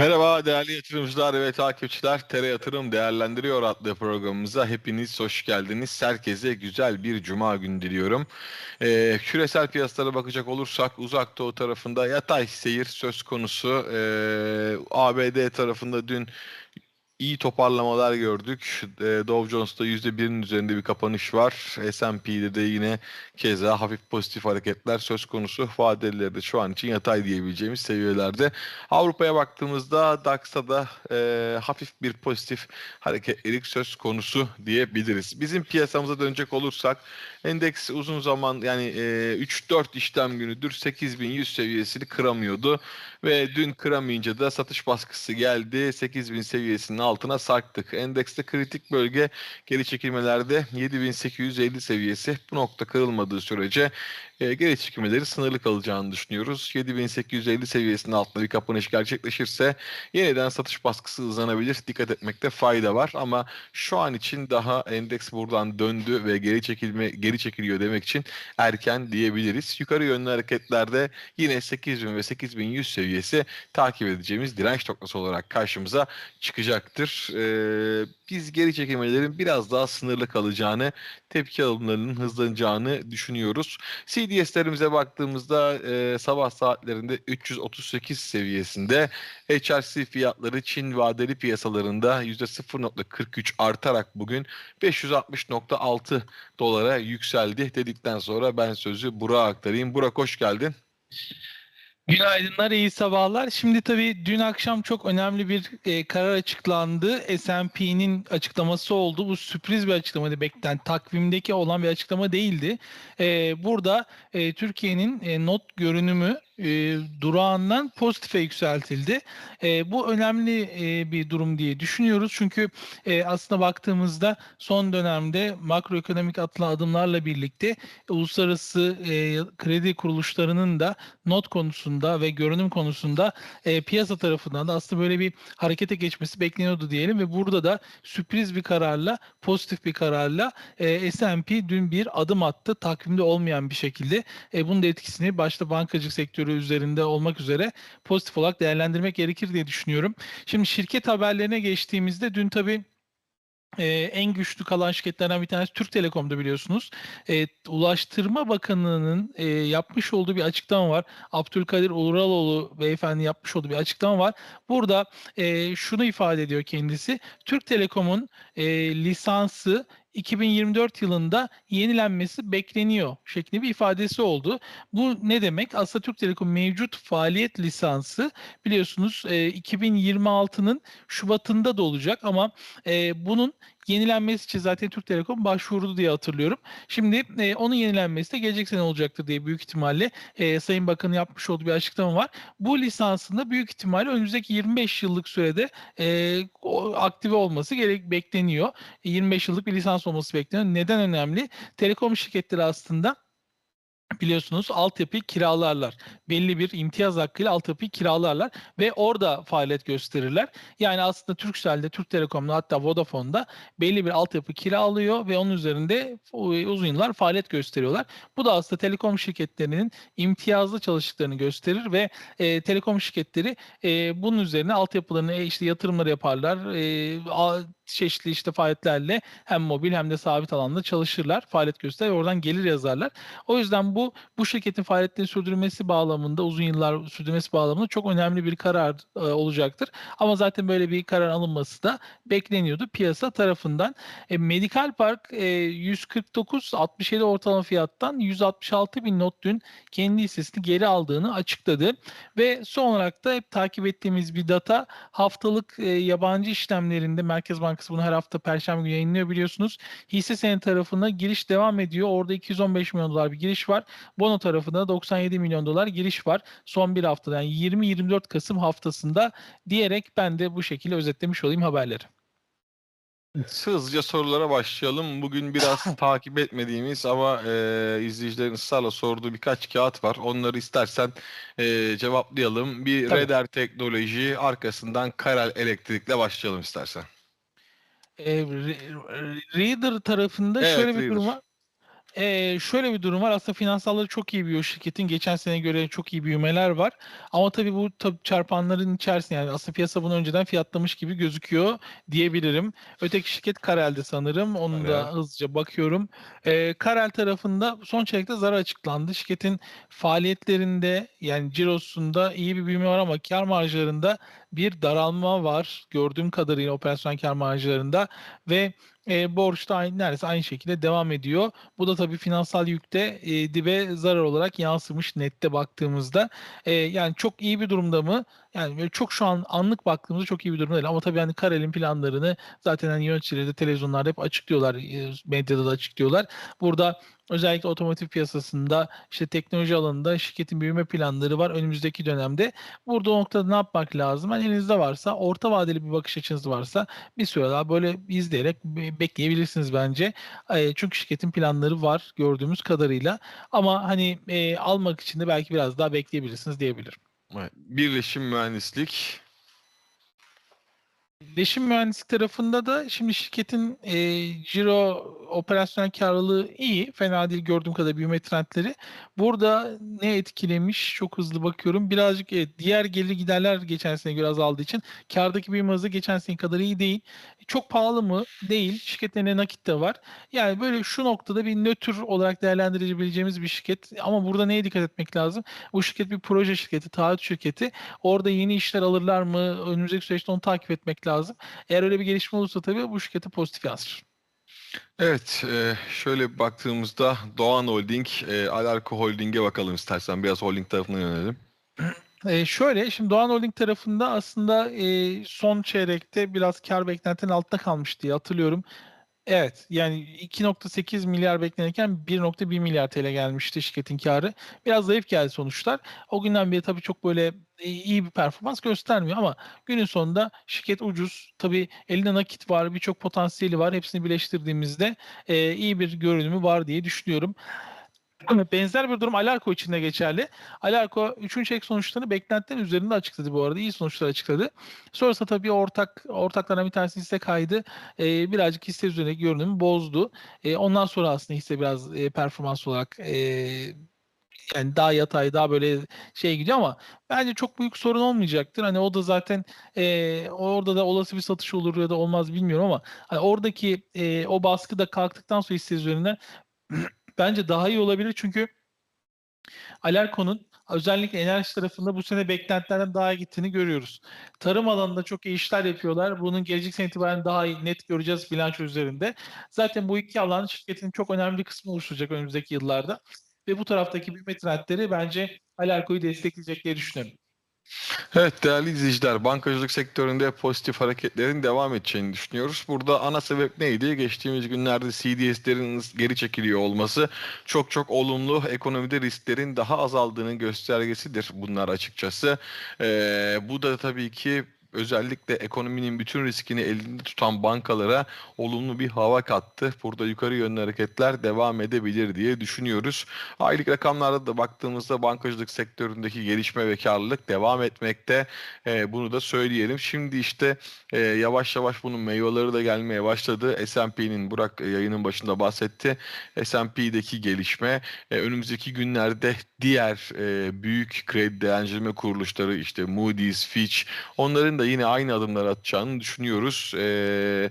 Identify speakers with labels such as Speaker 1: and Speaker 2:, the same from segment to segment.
Speaker 1: Merhaba değerli yatırımcılar ve takipçiler. TR Yatırım Değerlendiriyor adlı programımıza hepiniz hoş geldiniz. Herkese güzel bir cuma günü diliyorum. Ee, küresel piyasalara bakacak olursak uzak doğu tarafında yatay seyir söz konusu. Ee, ABD tarafında dün iyi toparlamalar gördük. Ee, Dow Jones'ta %1'in üzerinde bir kapanış var. S&P'de de yine keza hafif pozitif hareketler söz konusu. Vadelileri de şu an için yatay diyebileceğimiz seviyelerde. Avrupa'ya baktığımızda DAX'ta da e, hafif bir pozitif hareketlilik söz konusu diyebiliriz. Bizim piyasamıza dönecek olursak endeks uzun zaman yani e, 3-4 işlem günüdür 8100 seviyesini kıramıyordu ve dün kıramayınca da satış baskısı geldi. 8000 seviyesinin altına sarktık. Endekste kritik bölge geri çekilmelerde 7850 seviyesi. Bu nokta kırılmadığı sürece e, geri çekilmeleri sınırlı kalacağını düşünüyoruz. 7850 seviyesinin altında bir kapanış gerçekleşirse yeniden satış baskısı hızlanabilir. Dikkat etmekte fayda var ama şu an için daha endeks buradan döndü ve geri çekilme geri çekiliyor demek için erken diyebiliriz. Yukarı yönlü hareketlerde yine 8000 ve 8100 seviyesi takip edeceğimiz direnç noktası olarak karşımıza çıkacaktır. Ee, biz geri çekilmelerin biraz daha sınırlı kalacağını, tepki alımlarının hızlanacağını düşünüyoruz. CDS'lerimize baktığımızda e, sabah saatlerinde 338 seviyesinde HRC fiyatları Çin vadeli piyasalarında %0.43 artarak bugün 560.6 dolara yükseldi dedikten sonra ben sözü Burak'a aktarayım. Burak hoş geldin.
Speaker 2: Günaydınlar, iyi sabahlar. Şimdi tabii dün akşam çok önemli bir e, karar açıklandı. S&P'nin açıklaması oldu. Bu sürpriz bir açıklamaydı. Beklen takvimdeki olan bir açıklama değildi. E, burada e, Türkiye'nin e, not görünümü e, durağından pozitife yükseltildi. E, bu önemli e, bir durum diye düşünüyoruz. Çünkü e, aslında baktığımızda son dönemde makroekonomik atılan adımlarla birlikte uluslararası e, kredi kuruluşlarının da not konusunda ve görünüm konusunda e, piyasa tarafından da aslında böyle bir harekete geçmesi bekleniyordu diyelim ve burada da sürpriz bir kararla, pozitif bir kararla e, S&P dün bir adım attı takvimde olmayan bir şekilde. E, bunun da etkisini başta bankacılık sektörü üzerinde olmak üzere pozitif olarak değerlendirmek gerekir diye düşünüyorum. Şimdi şirket haberlerine geçtiğimizde dün tabii ee, en güçlü kalan şirketlerden bir tanesi Türk Telekom'da biliyorsunuz. Ee, Ulaştırma Bakanlığı'nın e, yapmış olduğu bir açıklama var. Abdülkadir Uraloğlu beyefendi yapmış olduğu bir açıklama var. Burada e, şunu ifade ediyor kendisi. Türk Telekom'un e, lisansı 2024 yılında yenilenmesi bekleniyor şeklinde bir ifadesi oldu. Bu ne demek? Aslında Türk Telekom mevcut faaliyet lisansı biliyorsunuz e, 2026'nın Şubat'ında da olacak ama e, bunun yenilenmesi için zaten Türk Telekom başvurdu diye hatırlıyorum. Şimdi e, onun yenilenmesi de gelecek sene olacaktır diye büyük ihtimalle e, Sayın Bakan'ın yapmış olduğu bir açıklama var. Bu lisansında büyük ihtimalle önümüzdeki 25 yıllık sürede e, aktive olması gerek bekleniyor. 25 yıllık bir lisans olması bekleniyor. Neden önemli? Telekom şirketleri aslında biliyorsunuz altyapıyı kiralarlar. Belli bir imtiyaz hakkıyla altyapıyı kiralarlar ve orada faaliyet gösterirler. Yani aslında Turkcell'de, Türk Telekom'da hatta Vodafone'da belli bir altyapı kiralıyor ve onun üzerinde uzun yıllar faaliyet gösteriyorlar. Bu da aslında telekom şirketlerinin imtiyazlı çalıştıklarını gösterir ve e, telekom şirketleri e, bunun üzerine altyapılarını e, işte yatırımları yaparlar. E, a, çeşitli işte faaliyetlerle hem mobil hem de sabit alanda çalışırlar, faaliyet gösterir, oradan gelir yazarlar. O yüzden bu bu şirketin faaliyetlerini sürdürmesi bağlamında, uzun yıllar sürdürmesi bağlamında çok önemli bir karar e, olacaktır. Ama zaten böyle bir karar alınması da bekleniyordu piyasa tarafından. E, Medical Park e, 149 67 ortalama fiyattan 166 bin not dün kendi hissesini geri aldığını açıkladı. Ve son olarak da hep takip ettiğimiz bir data haftalık e, yabancı işlemlerinde Merkez Bankası Bankası bunu her hafta Perşembe günü yayınlıyor biliyorsunuz. Hisse senedi tarafına giriş devam ediyor. Orada 215 milyon dolar bir giriş var. Bono tarafında 97 milyon dolar giriş var. Son bir haftada yani 20-24 Kasım haftasında diyerek ben de bu şekilde özetlemiş olayım haberleri.
Speaker 1: Hızlıca sorulara başlayalım. Bugün biraz takip etmediğimiz ama e, izleyicilerin ısrarla sorduğu birkaç kağıt var. Onları istersen e, cevaplayalım. Bir
Speaker 2: Tabii.
Speaker 1: Reder Teknoloji arkasından Karel Elektrik'le başlayalım istersen.
Speaker 2: E, Re- Reader tarafında
Speaker 1: Evet,
Speaker 2: şöyle bir
Speaker 1: Reader.
Speaker 2: durum var. Ee, şöyle bir durum var. Aslında finansalları çok iyi büyüyor şirketin. Geçen sene göre çok iyi büyümeler var. Ama tabii bu tabii çarpanların içerisinde yani aslında piyasa bunu önceden fiyatlamış gibi gözüküyor diyebilirim. Öteki şirket Karel'de sanırım. Onu
Speaker 1: Karel.
Speaker 2: da hızlıca bakıyorum. Ee, Karel tarafında son çeyrekte zarar açıklandı. Şirketin faaliyetlerinde yani cirosunda iyi bir büyüme var ama kar marjlarında bir daralma var. Gördüğüm kadarıyla operasyon kar marjlarında ve e, borç da aynı, neredeyse aynı şekilde devam ediyor. Bu da tabii finansal yükte e, dibe zarar olarak yansımış nette baktığımızda. E, yani çok iyi bir durumda mı? Yani çok şu an anlık baktığımızda çok iyi bir durumda değil. Ama tabii hani Karel'in planlarını zaten hani yöneticileri de televizyonlarda hep açıklıyorlar. e, Medyada da açıklıyorlar. Burada özellikle otomotiv piyasasında işte teknoloji alanında şirketin büyüme planları var önümüzdeki dönemde. Burada o noktada ne yapmak lazım? Hani elinizde varsa, orta vadeli bir bakış açınız varsa bir süre daha böyle izleyerek be- bekleyebilirsiniz bence. Çünkü şirketin planları var gördüğümüz kadarıyla. Ama hani e, almak için de belki biraz daha bekleyebilirsiniz diyebilirim.
Speaker 1: Birleşim mühendislik.
Speaker 2: Leşim mühendislik tarafında da şimdi şirketin e, ciro operasyonel karlılığı iyi. Fena değil gördüğüm kadar büyüme trendleri. Burada ne etkilemiş? Çok hızlı bakıyorum. Birazcık evet, diğer gelir giderler geçen sene göre azaldığı için kardaki büyüme hızı geçen sene kadar iyi değil. Çok pahalı mı? Değil. Şirketlerine nakit de var. Yani böyle şu noktada bir nötr olarak değerlendirebileceğimiz bir şirket. Ama burada neye dikkat etmek lazım? Bu şirket bir proje şirketi, taahhüt şirketi. Orada yeni işler alırlar mı? Önümüzdeki süreçte onu takip etmek lazım. Eğer öyle bir gelişme olursa tabii bu şirketi pozitif yansır.
Speaker 1: Evet, e, şöyle baktığımızda Doğan Holding, e, Alarko Holding'e bakalım istersen. Biraz holding tarafına yönelim.
Speaker 2: Ee, şöyle şimdi Doğan Holding tarafında aslında e, son çeyrekte biraz kar beklentinin altında kalmış diye hatırlıyorum. Evet yani 2.8 milyar beklenirken 1.1 milyar TL gelmişti şirketin karı. Biraz zayıf geldi sonuçlar. O günden beri tabii çok böyle e, iyi bir performans göstermiyor ama günün sonunda şirket ucuz. Tabii elinde nakit var, birçok potansiyeli var. Hepsini birleştirdiğimizde e, iyi bir görünümü var diye düşünüyorum. Benzer bir durum Alarko için de geçerli. Alarko 3. çeyrek sonuçlarını beklentilerin üzerinde açıkladı bu arada. İyi sonuçlar açıkladı. Sonrasında tabii ortak ortaklardan bir tanesi hisse kaydı. Ee, birazcık hisse üzerindeki görünümü bozdu. Ee, ondan sonra aslında hisse biraz e, performans olarak e, yani daha yatay, daha böyle şey gidiyor ama bence çok büyük sorun olmayacaktır. Hani o da zaten e, orada da olası bir satış olur ya da olmaz bilmiyorum ama hani oradaki e, o baskı da kalktıktan sonra hisse üzerinden bence daha iyi olabilir çünkü Alarko'nun özellikle enerji tarafında bu sene beklentilerden daha iyi gittiğini görüyoruz. Tarım alanında çok iyi işler yapıyorlar. Bunun gelecek sene itibaren daha iyi net göreceğiz bilanço üzerinde. Zaten bu iki alan şirketin çok önemli bir kısmı oluşturacak önümüzdeki yıllarda. Ve bu taraftaki büyüme trendleri bence Alarko'yu destekleyecek diye düşünüyorum.
Speaker 1: Evet değerli izleyiciler, bankacılık sektöründe pozitif hareketlerin devam edeceğini düşünüyoruz. Burada ana sebep neydi? Geçtiğimiz günlerde CDS'lerin geri çekiliyor olması çok çok olumlu. Ekonomide risklerin daha azaldığının göstergesidir bunlar açıkçası. Ee, bu da tabii ki özellikle ekonominin bütün riskini elinde tutan bankalara olumlu bir hava kattı. Burada yukarı yönlü hareketler devam edebilir diye düşünüyoruz. Aylık rakamlarda da baktığımızda bankacılık sektöründeki gelişme ve karlılık devam etmekte. Ee, bunu da söyleyelim. Şimdi işte e, yavaş yavaş bunun meyveleri de gelmeye başladı. S&P'nin Burak e, yayının başında bahsetti. S&P'deki gelişme e, önümüzdeki günlerde diğer e, büyük kredi değerlendirme kuruluşları işte Moody's, Fitch onların da yine aynı adımları atacağını düşünüyoruz. Ee,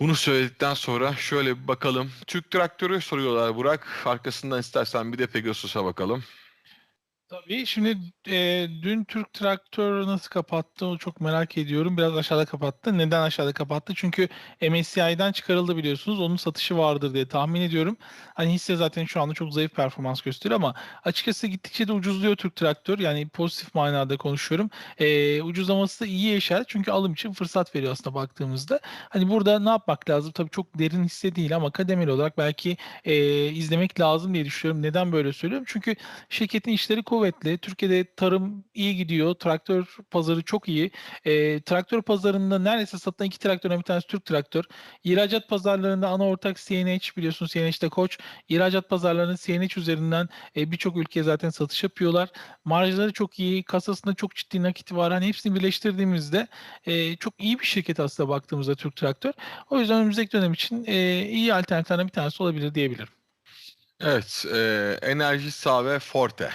Speaker 1: bunu söyledikten sonra şöyle bakalım. Türk traktörü soruyorlar Burak. Arkasından istersen bir de Pegasus'a bakalım.
Speaker 2: Tabii şimdi e, dün Türk Traktör nasıl kapattı o çok merak ediyorum. Biraz aşağıda kapattı. Neden aşağıda kapattı? Çünkü MSCI'den çıkarıldı biliyorsunuz. Onun satışı vardır diye tahmin ediyorum. Hani hisse zaten şu anda çok zayıf performans gösteriyor ama açıkçası gittikçe de ucuzluyor Türk Traktör. Yani pozitif manada konuşuyorum. E, ucuzlaması da iyi işaret çünkü alım için fırsat veriyor aslında baktığımızda. Hani burada ne yapmak lazım? Tabii çok derin hisse değil ama kademeli olarak belki e, izlemek lazım diye düşünüyorum. Neden böyle söylüyorum? Çünkü şirketin işleri kuvvetli. Türkiye'de tarım iyi gidiyor. Traktör pazarı çok iyi. E, traktör pazarında neredeyse satılan iki traktörden bir tanesi Türk traktör. İhracat pazarlarında ana ortak CNH biliyorsunuz CNH'de Koç. İhracat pazarlarında CNH üzerinden e, birçok ülkeye zaten satış yapıyorlar. Marjları çok iyi. Kasasında çok ciddi nakit var. Hani hepsini birleştirdiğimizde e, çok iyi bir şirket aslında baktığımızda Türk traktör. O yüzden önümüzdeki dönem için e, iyi alternatiflerden bir tanesi olabilir diyebilirim.
Speaker 1: Evet, e, Enerji Sağ ve Forte.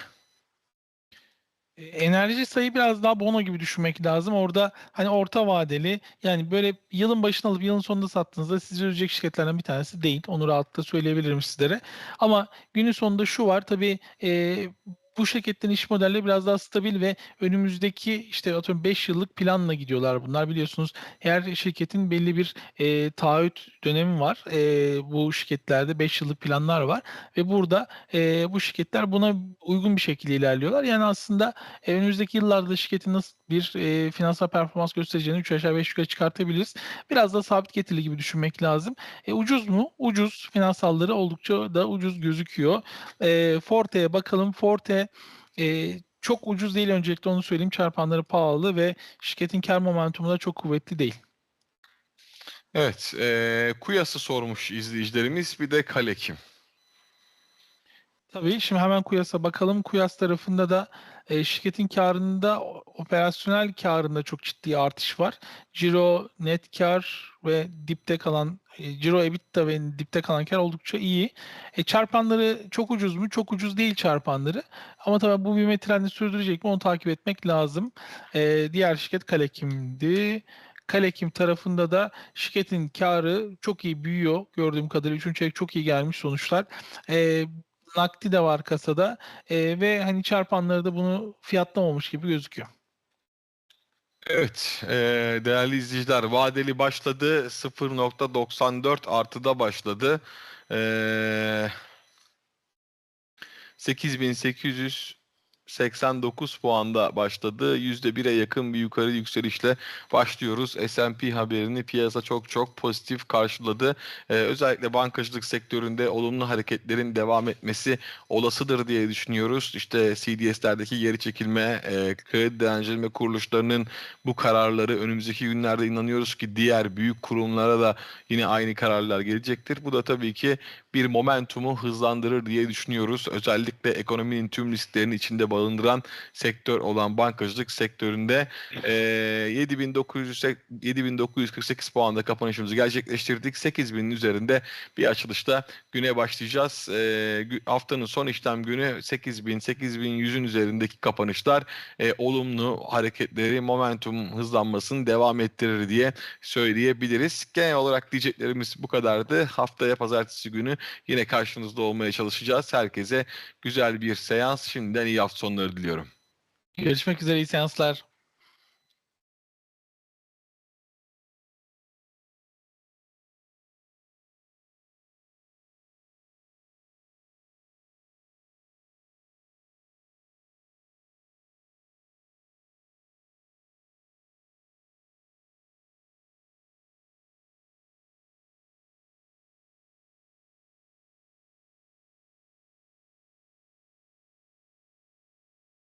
Speaker 2: E, Enerji sayı biraz daha bono gibi düşünmek lazım. Orada hani orta vadeli yani böyle yılın başına alıp yılın sonunda sattığınızda sizi üzecek şirketlerden bir tanesi değil. Onu rahatlıkla söyleyebilirim sizlere. Ama günün sonunda şu var tabii e, bu şirketlerin iş modelleri biraz daha stabil ve önümüzdeki işte atıyorum 5 yıllık planla gidiyorlar bunlar biliyorsunuz. Her şirketin belli bir e, taahhüt dönemi var. E, bu şirketlerde 5 yıllık planlar var ve burada e, bu şirketler buna uygun bir şekilde ilerliyorlar. Yani aslında e, önümüzdeki yıllarda şirketin nasıl bir e, finansal performans göstereceğini 3 aşağı 5 yukarı çıkartabiliriz. Biraz da sabit getirili gibi düşünmek lazım. E, ucuz mu? Ucuz. Finansalları oldukça da ucuz gözüküyor. E, Forte'ye bakalım. Forte e, çok ucuz değil öncelikle onu söyleyeyim. Çarpanları pahalı ve şirketin kar momentumu da çok kuvvetli değil.
Speaker 1: Evet, e, Kuyas'ı sormuş izleyicilerimiz. Bir de Kalekim.
Speaker 2: Tabii şimdi hemen Kuyas'a bakalım. Kuyas tarafında da e, şirketin karında operasyonel karında çok ciddi artış var. Ciro, net kar ve dipte kalan e, Ciro, EBITDA ve dipte kalan kar oldukça iyi. E, çarpanları çok ucuz mu? Çok ucuz değil çarpanları. Ama tabii bu büyüme trendini sürdürecek mi? Onu takip etmek lazım. E, diğer şirket Kalekim'di. Kalekim tarafında da şirketin karı çok iyi büyüyor. Gördüğüm kadarıyla 3. çeyrek çok iyi gelmiş sonuçlar. E, nakdi de var kasada E, ve hani çarpanları da bunu fiyatlamamış gibi gözüküyor.
Speaker 1: Evet, e, değerli izleyiciler, vadeli başladı. 0.94 artıda başladı. E, 8889 puanda başladı. %1'e yakın bir yukarı yükselişle başlıyoruz. S&P haberini piyasa çok çok pozitif karşıladı. Ee, özellikle bankacılık sektöründe olumlu hareketlerin devam etmesi olasıdır diye düşünüyoruz. İşte CDS'lerdeki geri çekilme, e, kredi değerlendirme kuruluşlarının bu kararları önümüzdeki günlerde inanıyoruz ki diğer büyük kurumlara da yine aynı kararlar gelecektir. Bu da tabii ki bir momentumu hızlandırır diye düşünüyoruz. Özellikle ekonominin tüm risklerini içinde barındıran sektör olan bankacılık sektöründe e, 7900 7948 puanda kapanışımızı gerçekleştirdik. 8000'in üzerinde bir açılışta güne başlayacağız. E, haftanın son işlem günü 8000 8100'ün üzerindeki kapanışlar e, olumlu hareketleri, momentum hızlanmasını devam ettirir diye söyleyebiliriz. Genel olarak diyeceklerimiz bu kadardı. Haftaya pazartesi günü yine karşınızda olmaya çalışacağız. Herkese güzel bir seans. Şimdiden iyi hafta sonları diliyorum.
Speaker 2: Görüşmek üzere iyi seanslar.